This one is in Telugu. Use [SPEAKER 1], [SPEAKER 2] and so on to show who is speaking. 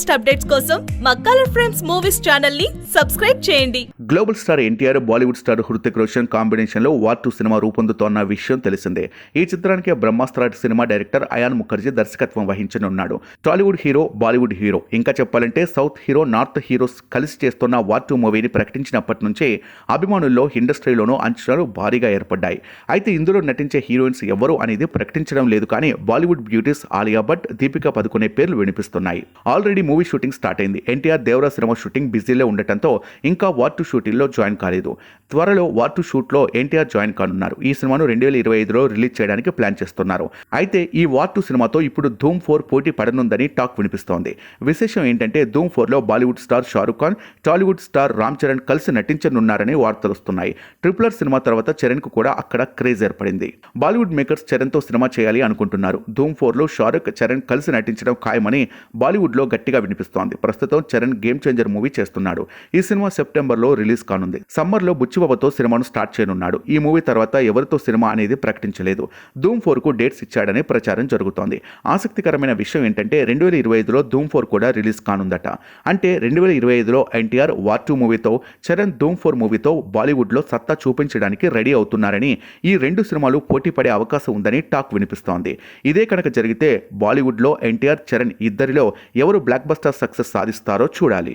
[SPEAKER 1] లేటెస్ట్ అప్డేట్స్ కోసం మా కలర్ ఫ్రేమ్స్ మూవీస్ ఛానల్ని సబ్స్క్రైబ్ చేయండి.
[SPEAKER 2] Global star NTR Bollywood star Hrithik Roshan కాంబినేషన్లో వార్ టూ సినిమా రూపొందుతోన్న విషయం తెలిసిందే. ఈ చిత్రానికి బ్రహ్మాస్త్ర సినిమా డైరెక్టర్ అయాన్ ముఖర్జీ దర్శకత్వం వహించనున్నాడు. టాలీవుడ్ హీరో బాలీవుడ్ హీరో ఇంకా చెప్పాలంటే సౌత్ హీరో నార్త్ హీరోస్ కలిసి చేస్తున్న వార్ టూ మూవీని ప్రకటించినప్పటి నుంచే అభిమానుల్లో ఇండస్ట్రీలోనూ అంచనాలు భారీగా ఏర్పడ్డాయి. అయితే ఇందులో నటించే హీరోయిన్స్ ఎవరు అనేది ప్రకటించడం లేదు కానీ బాలీవుడ్ బ్యూటీస్ ఆలియా భట్ దీపికా పదుకునే పేర్లు వినిపిస్తున్నాయి. ఆల్రెడీ మూవీ షూటింగ్ స్టార్ట్ అయింది. ఎన్టీఆర్ దేవరా సినిమా షూటింగ్ బిజీలో ఉండటంతో ఇంకా వార్ టూ షూటింగ్లో జాయిన్ కాలేదు. త్వరలో వార్ టూ షూట్లో ఎన్టీఆర్ జాయిన్ కానున్నారు. ఈ సినిమాను రెండు వేల ఇరవై ఐదులో రిలీజ్ చేయడానికి ప్లాన్ చేస్తున్నారు. అయితే ఈ వార్ టూ సినిమాతో ఇప్పుడు ధూమ్ ఫోర్ పోటీ పడనుందని టాక్ వినిపిస్తోంది. విశేషం ఏంటంటే ధూమ్ ఫోర్లో Bollywood star Shahrukh Khan Tollywood star Ram Charan కలిసి నటించనున్నారని వార్తలు వస్తున్నాయి. ట్రిపులర్ సినిమా తర్వాత చరణ్కు కూడా అక్కడ క్రేజ్ ఏర్పడింది. బాలీవుడ్ మేకర్స్ చరణ్తో సినిమా చేయాలి అనుకుంటున్నారు. ధూమ్ ఫోర్లో షారుఖ్ చరణ్ కలిసి నటించడం ఖాయమని బాలీవుడ్లో గట్టిగా వినిపిస్తోంది. ప్రస్తుతం చరణ్ గేమ్ చేంజర్ మూవీ చేస్తున్నాడు. ఈ సినిమా సెప్టెంబర్లో రిలీజ్ కానుంది. సమ్మర్లో బుచ్చిబాబుతో సినిమాను స్టార్ట్ చేయనున్నాడు. ఈ మూవీ తర్వాత ఎవరితో సినిమా అనేది ప్రకటించలేదు. ధూమ్ ఫోర్కు డేట్స్ ఇచ్చాడని ప్రచారం జరుగుతోంది. ఆసక్తికరమైన విషయం ఏంటంటే రెండు వేల ఇరవై ఐదులో ధూమ్ ఫోర్ కూడా రిలీజ్ కానుందట. అంటే రెండు వేల ఇరవై ఐదులో ఎన్టీఆర్ వార్ టూ మూవీతో చరణ్ ధూమ్ ఫోర్ మూవీతో బాలీవుడ్లో సత్తా చూపించడానికి రెడీ అవుతున్నారని ఈ రెండు సినిమాలు పోటీ పడే అవకాశం ఉందని టాక్ వినిపిస్తోంది. ఇదే కనుక జరిగితే బాలీవుడ్లో ఎన్టీఆర్ చరణ్ ఇద్దరిలో ఎవరు బ్లాక్ బ్లాక్ బస్టర్ సక్సెస్ సాధిస్తారో చూడాలి.